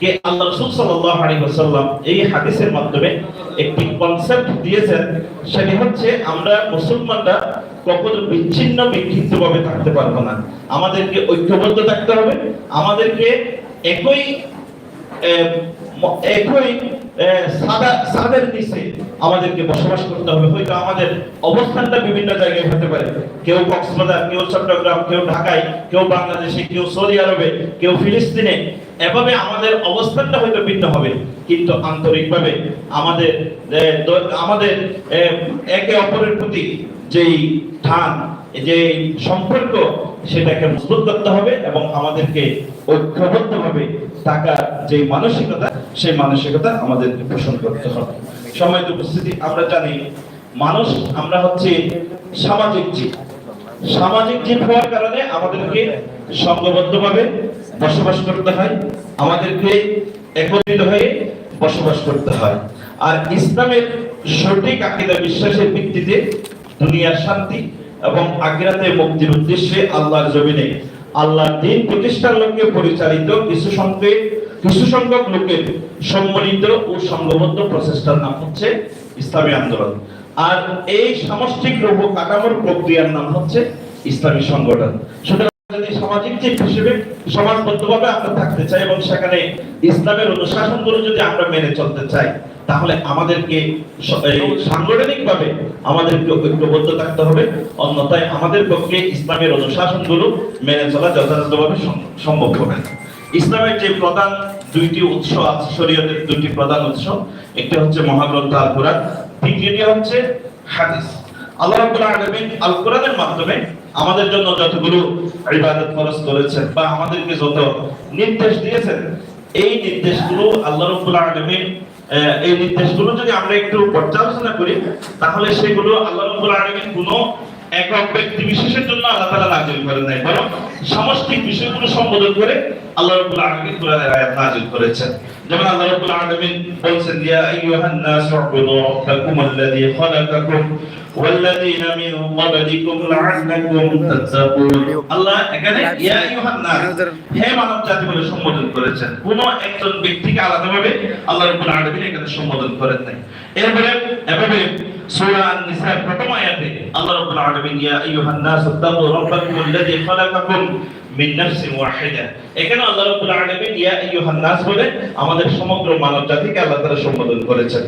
কে আল্লাহ রাসূল সাল্লাল্লাহু আলাইহি ওয়াসাল্লাম এই হাদিসের মাধ্যমে একটি কনসেপ্ট দিয়েছেন, সেটি হচ্ছে আমরা মুসলমানরা কখনো বিচ্ছিন্ন বিক্ষিপ্ত ভাবে থাকতে পারব না। আমাদেরকে ঐক্যবদ্ধ থাকতে হবে, আমাদেরকে একই একই সাদা, সাদের নিচে আমাদেরকে বসবাস করতে হবে। হয়তো আমাদের অবস্থানটা বিভিন্ন জায়গায় হতে পারে। কেউ কক্সবাজার, কেউ চট্টগ্রাম, কেউ ঢাকায়, কেউ বাংলাদেশে, কেউ সৌদি আরবে, কেউ ফিলিস্তিনে। এভাবে আমাদের অবস্থানটা হয়তো ভিন্ন হবে, কিন্তু আন্তরিকভাবে আমাদের আমাদের একে অপরের প্রতি যেই টান যে সম্পর্ক, সেটাকে মজবুত করতে হবে এবং আমাদেরকে ঐক্যবদ্ধভাবে থাকার যে মানসিকতা, সেই মানসিকতা আমাদেরকে পোষণ করতে হবে। সময় উপস্থিতি, আমরা জানি মানুষ, আমরা হচ্ছে সামাজিক জীব। সামাজিক জীব হওয়ার কারণে আমাদেরকে সংঘবদ্ধভাবে বসবাস করতে হয়, আমাদেরকে একত্রিত হয়ে বসবাস করতে হয়। আর ইসলামের সঠিক আকিদা বিশ্বাসের ভিত্তিতে দুনিয়ার শান্তি এবং আখিরাতে মুক্তির উদ্দেশ্যে আল্লাহর জমিনে আল্লাহর দিন প্রতিষ্ঠার লক্ষ্যে পরিচালিত কিছু সংখ্যক কিছু সংখ্যক লোকের সম্মিলিত ও সংঘবদ্ধ প্রচেষ্টার নাম হচ্ছে ইসলামী আন্দোলন। আর এই সামষ্টিক রূপ কাঠামোর প্রক্রিয়ার নাম হচ্ছে ইসলামী সংগঠন। সুতরাং যদি সামাজিক জীব হিসেবে আমরা থাকতে চাই এবং সেখানে ইসলামের অনুশাসনগুলো যদি আমরা মেনে চলতে চাই, তাহলে আমাদেরকে সাংগঠনিকভাবে আমাদেরকে ঐক্যবদ্ধ থাকতে হবে। অন্যথায় আমাদের পক্ষে ইসলামের অনুশাসনগুলো মেনে চলা যথাযথভাবে সম্ভব হবে ইসলামের যে প্রধান দুইটি উৎস আছে, শরীয়তের দুইটি প্রধান উৎস, একটি হচ্ছে মহাগ্রন্থ আল কোরআন, দ্বিতীয়টি হচ্ছে হাদিস। আল্লাহ আল কোরআনের মাধ্যমে আমাদের জন্য যতগুলো ইবাদত ফরজ করেছেন বা আমাদেরকে যত নির্দেশ দিয়েছেন, এই নির্দেশগুলো আল্লাহ রাব্বুল আলামিন এই নির্দেশগুলো যদি আমরা একটু পর্যালোচনা করি, তাহলে সেগুলো আল্লাহ রাব্বুল আলামিন কোনো একক ব্যক্তি বিশেষের জন্য আল্লাহ তাআলা নাযিল করেন নাই, বরং সামষ্টিক বিষয়গুলো সম্বোধন করে আল্লাহ রাব্বুল আলামিন কোরআনের আয়াত নাযিল করেছেন। যেমন আল্লাহ রাব্বুল আলামিন বলেন ইয়া আইয়ুহান নাস উবুদু রাব্বাকুম আল্লাযী খালাকাকুম ওয়াল্লাযীনা মিন ক্বাবলিকুম লাআল্লাকুম তাত্তাকুন আল্লাহ এখানে ইয়া আইয়ুহান নাস হে মানব জাতি বলে সম্বোধন করেছেন। কোন একজন ব্যক্তিকে আলাদাভাবে আল্লাহ রাব্বুল আলামিন এখানে সম্বোধন করেন নাই। এরপরে এভাবে সূরা আন-নিসা প্রথম আয়াতে আল্লাহ রাব্বুল আলামিন ইয়া আইয়ুহান নাস তাকু রাব্বাকুম আল্লাযী খালাকাকুম মিন নাফসিন ওয়াহিদা। এখানে আল্লাহ রাব্বুল আলামিন ইয়া আইয়ুহান নাস বলে আমাদের সমগ্র মানব জাতিকে আল্লাহ তাআলা সম্বোধন করেছেন।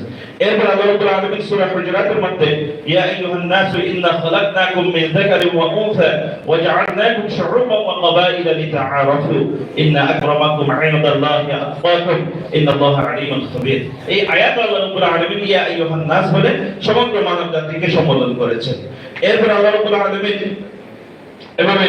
এরপর আল্লাহ রাব্বুল আলামিন সূরা হুজুরাতের মধ্যে, ইয়া আইয়ুহান নাস ইন্না খালাকনাকুম মিন যাকারিন ওয়া উনসা ওয়া জাআলনাকুম শুউবান ওয়া ক্বাবাইলা লিতাআরাফু। ইন্না আকরামাকুম ইনদাল্লাহি আতকাকুম ইন্নাল্লাহা আলিমুন খাবীর এই আয়াত আল্লাহ রাব্বুল আলামিন ইয়া আইয়ুহান নাস বলে সমগ্র মানব জাতিকে সম্বোধন করেছেন এরপর আল্লাহ রাব্বুল আলামিন এভাবে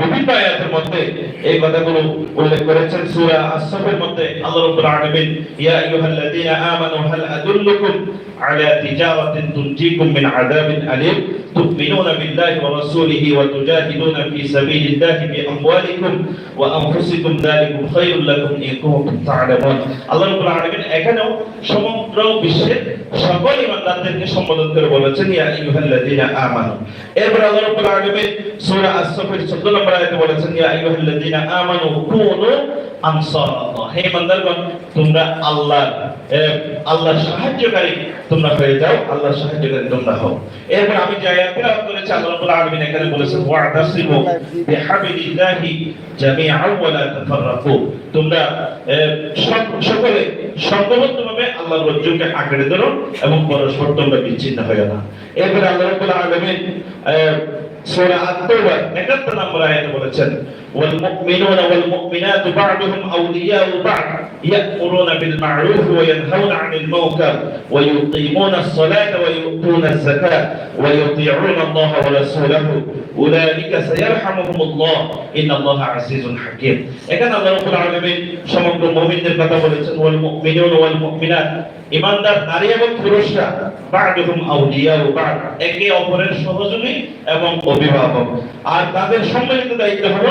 বিভিন্ন আয়াতের মধ্যে এই কথাগুলো উল্লেখ করেছেন সূরা আস-সাফের মধ্যে আল্লাহ রাব্বুল আলামিন ইয়া আইয়ুহাল্লাযীনা আমানু হাল আদুল্লুকুম আলা তিজারাতিন তুনজিকুম মিন আযাবিন আলীম تؤمنون بالله ورسوله وتجاهدون في سبيل الله بأموالكم وأنفسكم ذلكم خير لكم إن كنتم تعلمون আল্লাহ রাব্বুল আলামিন এখানেও সমগ্র বিশ্বের সকল ইমানদারদেরকে সম্বোধন করে বলেছেন, ইয়া আইয়ুহাল্লাযীনা আমানু। এরপর আল্লাহ রাব্বুল আলামিন সূরা আস-সাফের 14 নম্বর আয়াতে বলেছেন, ইয়া আইয়ুহাল্লাযীনা আমানু কুনু আনসারাল্লাহ হে ইমানদারগণ তোমরা আল্লাহর আল্লাহর সাহায্যকারী তোমরা হয়ে যাও সাহায্যকারী তোমরা হও। এরপর আমি যে আয়াত তেলাওয়াত করেছি, আল্লাহ রাব্বুল আলামিন এখানে বলেছেন ওয়া লা তাফাররাকু। তোমরা সকলে আল্লাহর রজ্জুকে আঁকড়ে ধরো এবং পরস্পর তোমরা বিচ্ছিন্ন হয়ে না। এরপর আল্লাহ রাব্বুল আলামিন সূরা আত-তাওবা 71 নম্বর আয়াতে বলেছেন والمؤمنون والمؤمنات بعضهم أولياء بعض يأمرون بالمعروف وينهون عن المنكر ويقيمون الصلاة ويؤتون الزكاة ويطيعون الله ورسوله أولئك سيرحمهم الله إن الله عزيز حكيم এখানে আল্লাহ রাব্বুল আলামিন সমগ্র মুমিনদের কথা বলেছেন ওয়াল মুমিনুন ওয়াল মুমিনাত ইমানদার নারী এবং পুরুষরা বা'দুহুম আউলিয়া ও বা'দ একে অপরের সহযোগী এবং অভিভাবক আর তাদের সম্মিলিত দায়িত্ব হলো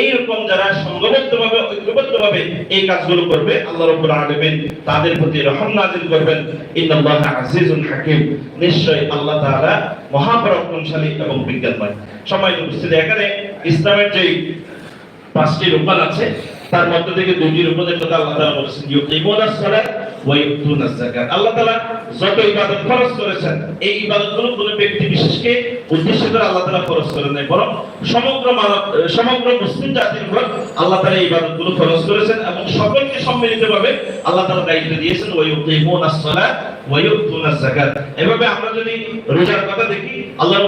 এইরকম যারা সংঘবদ্ধভাবে ঐক্যবদ্ধভাবে এই কাজগুলো করবে, আল্লাহ রাব্বুল আলামিন তাদের প্রতি রহম নাযিল করবেন। ইন্নাল্লাহা আজিজুন হাকীম। নিশ্চয় আল্লাহ তাআলা মহাপরাক্রমশালী এবং বিজ্ঞানময়। সময় উপস্থিতি এখানে, ইসলামের যে পাঁচটি রূপান আছে, তার মধ্যে থেকে দুইটি রূপনের কথা আল্লাহ তাআলা বলেছেন, ইউকিমুনাস সালাত ওয়া ইউতুনাজ যাকাত। আল্লাহ তাআলা যত ইবাদত ফরজ করেছেন, এই ইবাদতগুলো কোন ব্যক্তি বিশেষকে উদ্দেশ্য করে আল্লাহ তাআলা ফরজ করেন নাই, বরং সমগ্র মানব সমগ্র মুসলিম জাতির উপর আল্লাহ তাআলা এই ইবাদতগুলো ফরজ করেছেন এবং সকলকে সম্মিলিতভাবে আল্লাহ তাআলা দায়িত্ব দিয়েছেন ওয়া ইউকিমুনাস সালাত ওয়া এভাবে আমরা যদি রোজার কথা দেখি, আল্লাহ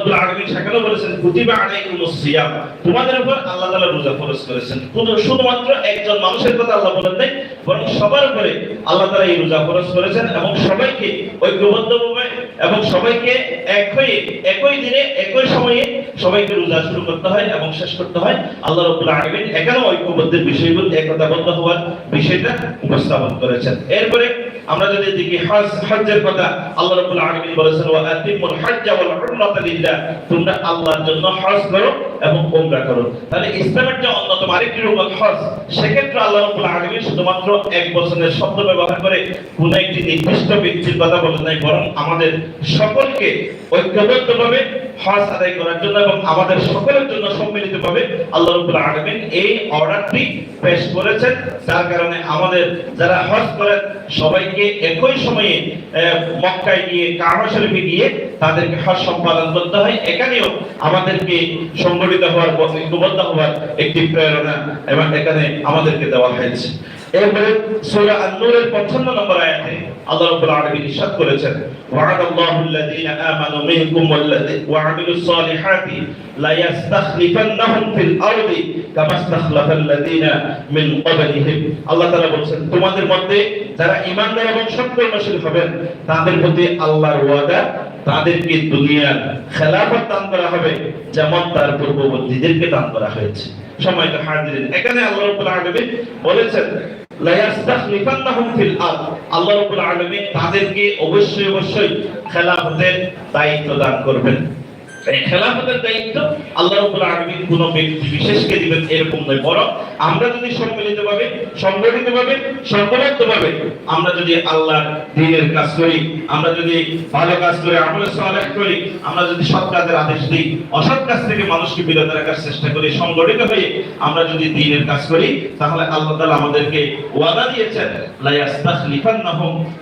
বলেছেন, কুতিবা আলাইকুমুস সিয়াম তোমাদের উপর আল্লাহ রোজা ফরজ করেছেন শুধু শুধুমাত্র একজন মানুষের কথা আল্লাহ বলেন নাই, বরং সবার উপরে আল্লাহ এই রোজা ফরজ করেছেন এবং সবাইকে ঐক্যবদ্ধভাবে এবং সবাইকে একই একই দিনে, একই সময়ে সবাইকে রোজা শুরু করতে হয় এবং শেষ করতে হয়। আল্লাহ রব্বুল আলামিন এখানে ঐক্যবদ্ধের বিষয়গুলো একতাবদ্ধ হওয়ার বিষয়টা উপস্থাপন করেছেন। এরপরে আমরা যদি দেখি হজ, হজ্জের কথা আল্লাহ রাব্বুল আলামিন বলেছেন, ওয়া আতিমুল হজ্জ ওয়াল উমরাতা লিল্লাহ। তোমরা আল্লাহর জন্য হজ করো এবং উমরা করো। তাহলে ইসলামের যে অন্যতম আরেকটি রূপ হজ। সেক্ষেত্রে আল্লাহ রাব্বুল আলামিন শুধুমাত্র এক বছরের শব্দ ব্যবহার করে কোন একটি নির্দিষ্ট ব্যক্তির কথা বলেন নাই, বরং আমাদের সকলকে ঐক্যবদ্ধভাবে হজ আদায় করার জন্য এবং আমাদের সকলের জন্য সম্মিলিতভাবে আল্লাহ রাব্বুল আলামিন এই অর্ডারটি পেশ করেছেন। যার কারণে আমাদের যারা হজ করেন, সবাইকে একই সময়ে মক্কায় গিয়ে, কাবা শরীফে গিয়ে তাদেরকে হজ সম্পাদন করতে হয়। এখানেও আমাদেরকে সংগঠিত হওয়ার ঐক্যবদ্ধ হওয়ার একটি প্রেরণা এবং এখানে আমাদেরকে দেওয়া হয়েছে। এরপরে সূরা আন-নূরের 55 নম্বর আয়াতে তোমাদের মধ্যে যারা ঈমানদার এবং সৎকর্মশীল হবেন, তাদের প্রতি আল্লাহর ওয়াদা তাদেরকে দুনিয়ার খেলাফত দান করা হবে, যেমন তার পূর্ববর্তীদেরকে দান করা হয়েছে। সময় তো হাজিরিন, এখানে আল্লাহ বলেছেন আল্লাহ তাদেরকে অবশ্যই অবশ্যই খেলাফতের দায়িত্ব দান করবেন। এই খেলাফতের দায়িত্ব আল্লাহ কোন ব্যক্তি বিশেষকে দিবেন এরকম নয়, বরং আমরা যদি সম্মিলিতভাবে, সংগঠিতভাবে আমরা যদি আল্লাহর দ্বীনের কাজ করি, আমরা যদি ভালো কাজ করে, আমলে সালেহ করি, আমরা যদি সৎ কাজের আদেশ দিই, অসৎ কাজ থেকে মানুষকে বিরত রাখার চেষ্টা করি, সংগঠিত হয়ে আমরা যদি দিনের কাজ করি, তাহলে আল্লাহ তাআলা আমাদেরকে ওয়াদা দিয়েছেন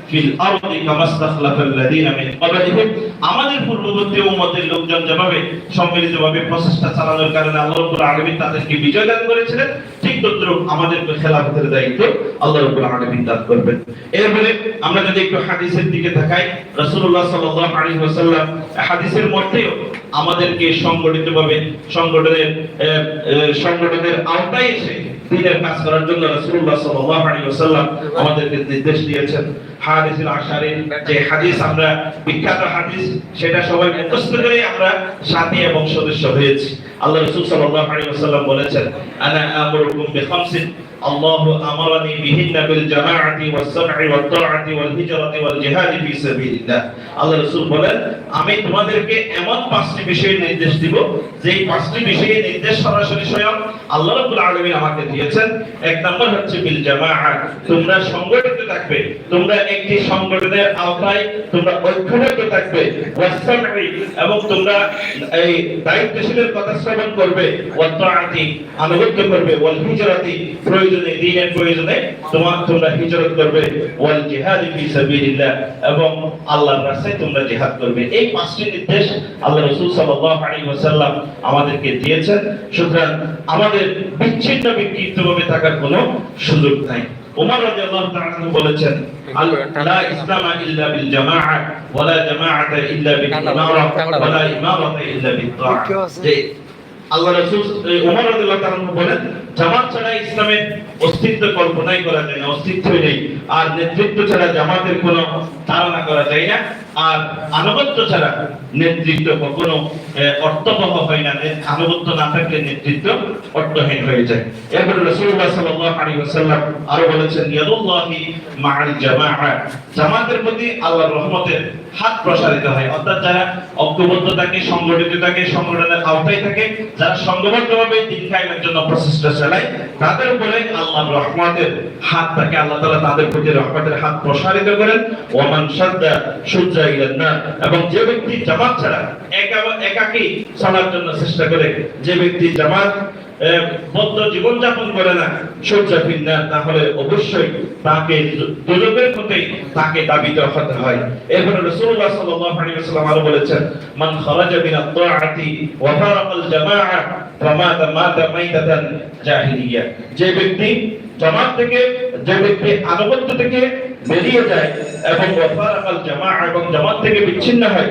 ফিল আরদি কামা ইস্তাখলাফাল্লাযীনা মিন ক্বাবলিহিম। আমাদের পূর্ববর্তী উম্মতের লোকজন যেভাবে সম্মিলিতভাবে প্রচেষ্টা চালানোর কারণে আল্লাহ রাব্বুল আলামিন তাদেরকে বিজয় দান করেছিলেন, ঠিক তদ্রুপ আমাদেরকে খেলাফতের দায়িত্ব আল্লাহ রাব্বুল আলামিন দান করবেন। এরপরে আমরা যদি একটু হাদিসের দিকে তাকাই, রাসূলুল্লাহ সাল্লাল্লাহু আলাইহি ওয়াসাল্লাম হাদিসের মধ্যেও আমাদেরকে সংগঠিতভাবে সংগঠনের সংগঠনের আওতায় এসে দিনের কাজ করার জন্য রাসূলুল্লাহ সাল্লাল্লাহু আলাইহি ওয়াসাল্লাম আমাদেরকে নির্দেশ দিয়েছেন। হাদিসুল আশারে, যে হাদিস আমরা, বিখ্যাত হাদিস, সেটা সবাই মুখস্থ করে আমরা সাথী এবং সদস্য হয়েছি। আল্লাহ রাসূল সাল্লাল্লাহু আলাইহি ওয়াসাল্লাম বলেছেন, আনা আমরুকুম বিখামসিন? জামাআতি ওয়াস সাম'i ওয়াত তাআতি ওয়াল হিজরাতি ওয়াল জিহাদি ফি সাবিলিল্লাহ। আল্লাহ রাসূল বলেন, আমি তোমাদেরকে এমন পাঁচটি বিষয়ের নির্দেশ দিব, যেই পাঁচটি বিষয়ে নির্দেশ সরাসরি স্বয়ং আল্লাহ রাব্বুল আলামিন আমাকে দিয়েছেন। এক নম্বর হচ্ছে বিল জামাআত তোমরা সংগঠিত থাকবে, তোমরা একটি সংগঠনের আওতায়, তোমরা ঐক্যবদ্ধ থাকবে, ওয়াস এবং তোমরা এই দায়িত্বশীলের কথা শ্রবণ করবে, ওয়াত তাআতি, আনুগত্য করবে, ওয়াল হিজরাতি প্রয়োজনে দ্বীনের প্রয়োজনে তোমার তোমরা হিজরত করবে, ওয়াল জিহাদি ফি সাবিলিল্লাহ, এবং আল্লাহর রাস্তায় তোমরা জিহাদ করবে। এই পাঁচটি নির্দেশ আল্লাহ রাসূল সাল্লাল্লাহু আলাইহি ওয়াসাল্লাম আমাদেরকে দিয়েছেন। সুতরাং আমাদের বিচ্ছিন্ন বিক্ষিপ্তভাবে থাকার কোনো সুযোগ নাই। ওমর রাদিয়াল্লাহু তাআলা বলেছেন, আল- লা ইসলামা ইল্লা বিল জামাআ ওয়ালা জামাআতা ইল্লা বিল ইমারা ওয়ালা ইমারাতা ইল্লা বিত তাআ আল্লাহ রাসূল ওমর আনহু বলেন জামাত ছাড়া ইসলামের অস্তিত্ব কল্পনাই করা যায় না, অস্তিত্বই নেই। আর নেতৃত্ব ছাড়া জামাতের কোনো ধারণা করা যায় না। আর আনুগত্য ছাড়া নেতৃত্ব কখনো অর্থবহ হয় না। আনুগত্য না থাকলে নেতৃত্ব অর্থহীন হয়ে যায়। এরপরে রাসূলুল্লাহ সাল্লাল্লাহু আলাইহি ওয়াসাল্লাম আরও বলেছেন, ইয়াদুল্লাহি মাআল জামাআ। জামাতের প্রতি আল্লাহর রহমতের হাত প্রসারিত হয়। অর্থাৎ যারা ঐক্যবদ্ধ থাকে সংগঠিত থাকে সংগঠনের আওতায় থাকে, যারা সংঘবদ্ধভাবে দিন কায়েমের জন্য প্রচেষ্টা চালায়, তাদের উপরে আল্লাহর রহমতের হাত তাকে আল্লাহ তাআলা তাদের প্রতি রহমতের হাত প্রসারিত করেন। ওমান সাদ্দা সুজ্জা ইলান না এবং যে ব্যক্তি জামাত ছাড়া একা একাকী চলার জন্য চেষ্টা করে, যে ব্যক্তি জামাত করে না তাহলে অবশ্যই তাকে প্রতি তাকে হতে হয়। এরপরে সাল্লাল্লাহু আলাইহি আরও বলেছেন, মান খারাজা আত-তাআতি ওয়া ফারাকা আল-জামাআ ফামাতা মাতা মাইতাতান জাহিলিয়া। যে ব্যক্তি জামাত থেকে, যে ব্যক্তি আনুগত্য থেকে বেরিয়ে যায় এবং ওয়া ফারাকা আল-জামাআ এবং জামাত থেকে বিচ্ছিন্ন হয়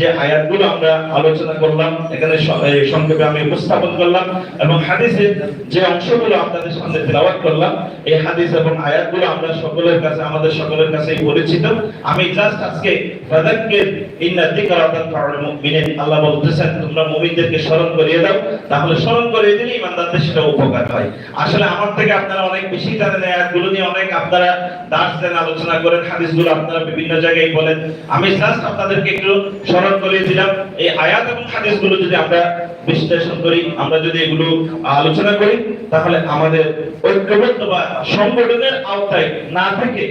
যে আয়াতগুলো আমরা আলোচনা করলাম, এখানে সংক্ষেপে আমি উপস্থাপন করলাম এবং হাদিসের যে অংশগুলো আপনাদের সামনে তেলাওয়াত করলাম, এই হাদিস এবং আয়াতগুলো আমরা সকলের কাছে, আমাদের সকলের কাছেই পরিচিত। আমি জাস্ট আজকে আল্লাহ বলতেছেন, তোমরা মুমিনদেরকে স্মরণ করিয়ে দাও, তাহলে স্মরণ করিয়ে দিলে ইমানদারদের সেটা উপকার হয়। আসলে আমার থেকে আপনারা অনেক বেশি জানেন আয়াতগুলো নিয়ে, অনেক আপনারা দার্স দেন, আলোচনা করেন, হাদিসগুলো আপনারা বিভিন্ন জায়গায় বলেন। আমি জাস্ট আপনাদেরকে একটু স্মরণ উদাহরণ দিলাম এই আয়াত এবং হাদিসগুলো যদি আমরা বিশ্লেষণ করি, আমরা যদি এগুলো আলোচনা করি, তাহলে আমাদের ঐক্যবদ্ধ বা সংগঠনের আওতায় না থেকে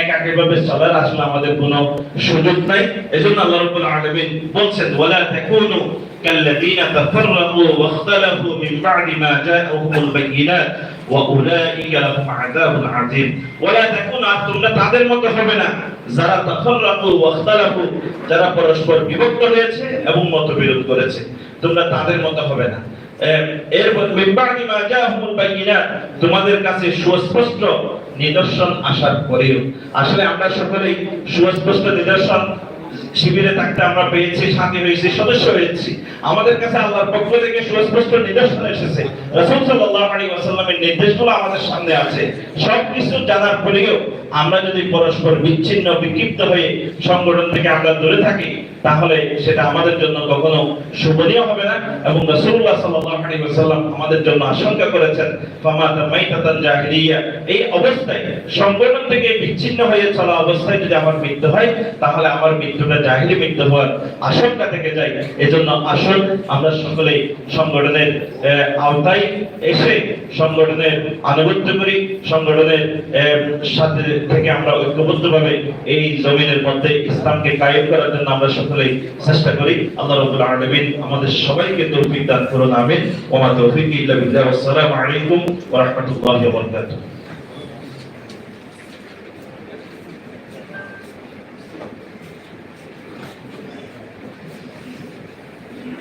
একাকীভাবে চলার আসলে আমাদের কোনো সুযোগ নাই। এজন্য আল্লাহ রাব্বুল আলামিন বলছেন, ওয়ালা তাকুনু কাল্লাযীনা তাফাররাকু ওয়াখতালাফু মিন বা'দি মা জাআহুমুল বাইনাত। واولئك لهم عذاب عظيم ولا تكون তোমরা তাদের মতো হবে না যারা তাফাররাকু ওয়াখতালাফু যারা পরস্পর বিভক্ত হয়েছে এবং মতবিরোধ করেছে তোমরা তাদের মতো হবে না এম, এরপর মিম্বাদি মা জাহুমুল বাইয়িনাত তোমাদের কাছে সুস্পষ্ট নিদর্শন আসার পরেও আসলে আমরা সকলেই সুস্পষ্ট নিদর্শন শিবিরে থাকতে আমরা পেয়েছি শান্তি হয়েছি, সদস্য হয়েছি। আমাদের কাছে আল্লাহর পক্ষ থেকে সুস্পষ্ট নিদর্শন এসেছে। রাসূল সাল্লাল্লাহু আলাইহি ওয়াসাল্লামের নির্দেশগুলো আমাদের সামনে আছে। সব কিছু জানার পরেও আমরা যদি পরস্পর বিচ্ছিন্ন, বিক্ষিপ্ত হয়ে সংগঠন থেকে আমরা দূরে থাকি, তাহলে সেটা আমাদের জন্য কখনো শুভনীয় হবে না এবং রাসূলুল্লাহ সাল্লাল্লাহু আলাইহি আমাদের জন্য আশঙ্কা করেছেন ফামাতা মাইতাতান এই অবস্থায় সংগঠন থেকে বিচ্ছিন্ন হয়ে চলা অবস্থায় যদি আমার মৃত্যু হয়, তাহলে আমার মৃত্যুটা জাহিলি মৃত্যু হওয়ার আশঙ্কা থেকে যায়। এজন্য আসুন, আমরা সকলেই সংগঠনের আওতায় এসে সংগঠনের আনুগত্য করি, সংগঠনের সাথে থেকে আমরা ঐক্যবদ্ধভাবে এই জমিনের মধ্যে ইসলামকে কায়েম করার জন্য আমরা সকলেই চেষ্টা করি। আল্লাহ রাব্বুল আলামিন আমাদের সবাইকে তৌফিক দান করুন, আমিন। ওয়া মা তৌফিকি ইল্লা বিল্লাহ। আসসালামু আলাইকুম ওয়া রাহমাতুল্লাহি ওয়া বারাকাতুহু।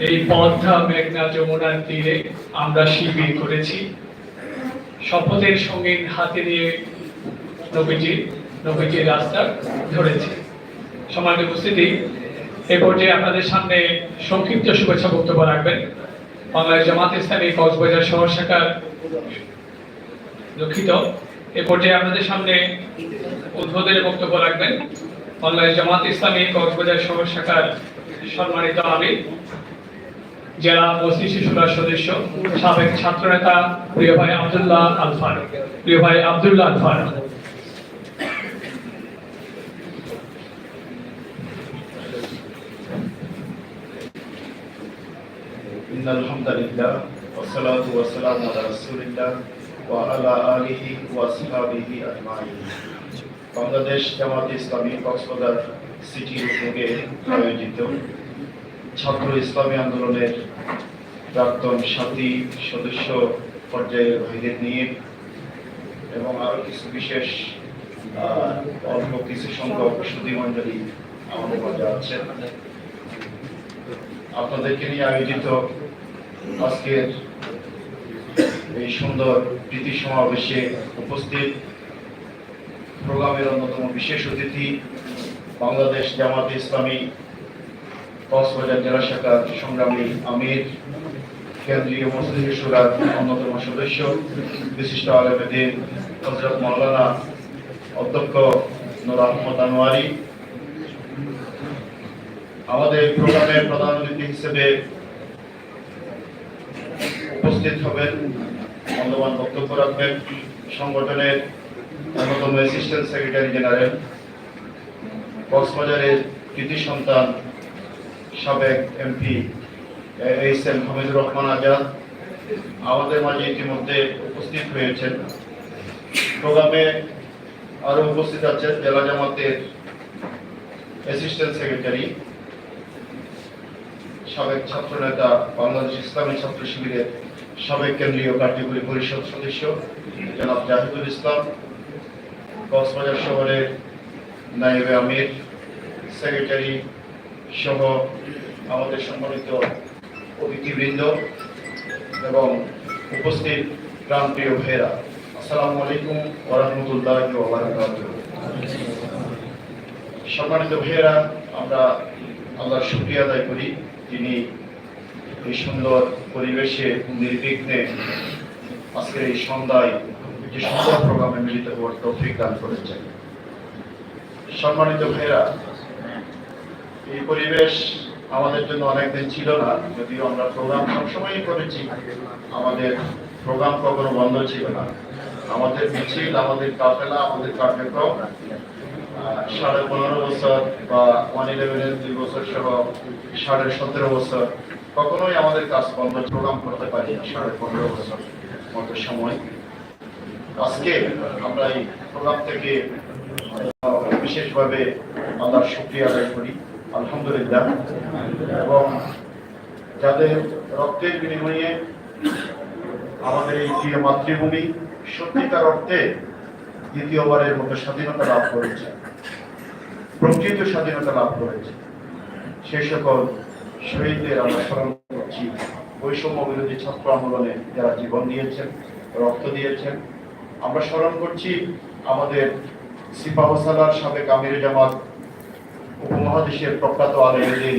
এই পদ্মা মেঘনা যমুনার তীরে আমরা শিবির করেছি। শপথের সঙ্গে হাতে নিয়ে নবীজি, নবীজির রাস্তা ধরেছি। উপস্থিতি, এ পর্যায়ে আপনাদের সামনে সংক্ষিপ্ত শুভেচ্ছা বক্তব্য রাখবেন। বাংলাদেশ জামাত ইসলামী কক্সবাজার শহর শাখার দুঃখিত। এ পর্যায়ে আপনাদের সামনে উদ্বোধনের বক্তব্য রাখবেন। বাংলাদেশ জামাত ইসলামী কক্সবাজার শহর শাখার সম্মানিত আমির, জেলা মসজিদ শিশুরার সদস্য, সাবেক ছাত্রনেতা প্রিয় ভাই আব্দুল্লাহ আলফার প্রিয় ভাই আব্দুল্লাহ আলফার إن الحمد لله والصلاة والسلام على رسول الله وعلى آله وأصحابه أجمعين বাংলাদেশ জামাত ইসলামী কক্সবাজার সিটি উদ্যোগে আয়োজিত ছাত্র ইসলামী আন্দোলনের প্রাক্তন সাথী সদস্য পর্যায়ের ভাইদের নিয়ে এবং আরো কিছু বিশেষ আহ, অল্প কিছু সংখ্যক সুদী মণ্ডলী আমাদের মাঝে আছেন আপনাদেরকে নিয়ে আয়োজিত আজকের এই সুন্দর প্রীতি সমাবেশে উপস্থিত প্রোগ্রামের অন্যতম বিশেষ অতিথি বাংলাদেশ জামাতে ইসলামী, কক্সবাজার জেলা শাখার সংগ্রামী আমির, কেন্দ্রীয় মসজিদ সুরার অন্যতম সদস্য, বিশিষ্ট আলমেদিন হজরত মৌলানা অধ্যক্ষ নুর আহমদ আনোয়ারি আমাদের প্রোগ্রামের প্রধান অতিথি হিসেবে উপস্থিত হবেন, মূল্যবান বক্তব্য রাখবেন সংগঠনের অন্যতম অ্যাসিস্ট্যান্ট সেক্রেটারি জেনারেল কক্সবাজারের কৃতি সন্তান সাবেক MP H M Hamidur Rahman Azad আমাদের মাঝে ইতিমধ্যে উপস্থিত হয়েছেন। প্রোগ্রামে আরও উপস্থিত আছেন জেলা জামাতের অ্যাসিস্ট্যান্ট সেক্রেটারি সাবেক ছাত্র নেতা বাংলাদেশ ইসলামী ছাত্র শিবিরের সাবেক কেন্দ্রীয় কার্যকরী পরিষদ সদস্য, জনাব জাহিদুল ইসলাম, কক্সবাজার শহরের নায়েবে আমির, সেক্রেটারি সহ আমাদের সম্মানিত অতিথিবৃন্দ এবং উপস্থিত প্রাণপ্রিয় ভেরা আসসালামু আলাইকুম ওরহমতুল্লাহ সম্মানিত ভাইয়েরা, আমরা আল্লাহর শুক্রিয়া আদায় করি। যিনি এই সুন্দর পরিবেশে নির্বিঘ্নে আজকের এই সন্ধ্যায় যে সুন্দর প্রোগ্রামে মিলিত হওয়ার তৌফিক দান করেছেন। সম্মানিত ভাইয়েরা, এই পরিবেশ আমাদের জন্য অনেকদিন ছিল না, যদিও আমরা প্রোগ্রাম সবসময়ই করেছি। আমাদের প্রোগ্রাম কখনো বন্ধ ছিল না। আমাদের মিছিল, আমাদের কাফেলা, আমাদের কার্যক্রম সাড়ে পনেরো বছর বা ওয়ান ইলেভেনের দুই বছর সহ সাড়ে সতেরো বছর কখনোই আমাদের কাজ বন্ধ প্রোগ্রাম করতে পারি না, সাড়ে পনেরো বছর মতো সময়। আজকে আমরা এই প্রোগ্রাম থেকে বিশেষভাবে আল্লাহর শুক্রিয়া আদায় করি আলহামদুলিল্লাহ। এবং যাদের রক্তের বিনিময়ে আমাদের এই প্রিয় মাতৃভূমি সত্যিকার অর্থে দ্বিতীয়বারের মতো স্বাধীনতা লাভ করেছে। প্রকৃত স্বাধীনতা লাভ করেছে। সে সকল শহীদদের আমরা স্মরণ করছি। বৈষম্য বিরোধী ছাত্র আন্দোলনে যারা জীবন দিয়েছেন, রক্ত দিয়েছেন, আমরা স্মরণ করছি আমাদের সিপাহসালার সাবেক আমির জামাত উপমহাদেশের প্রখ্যাত আলমেদিন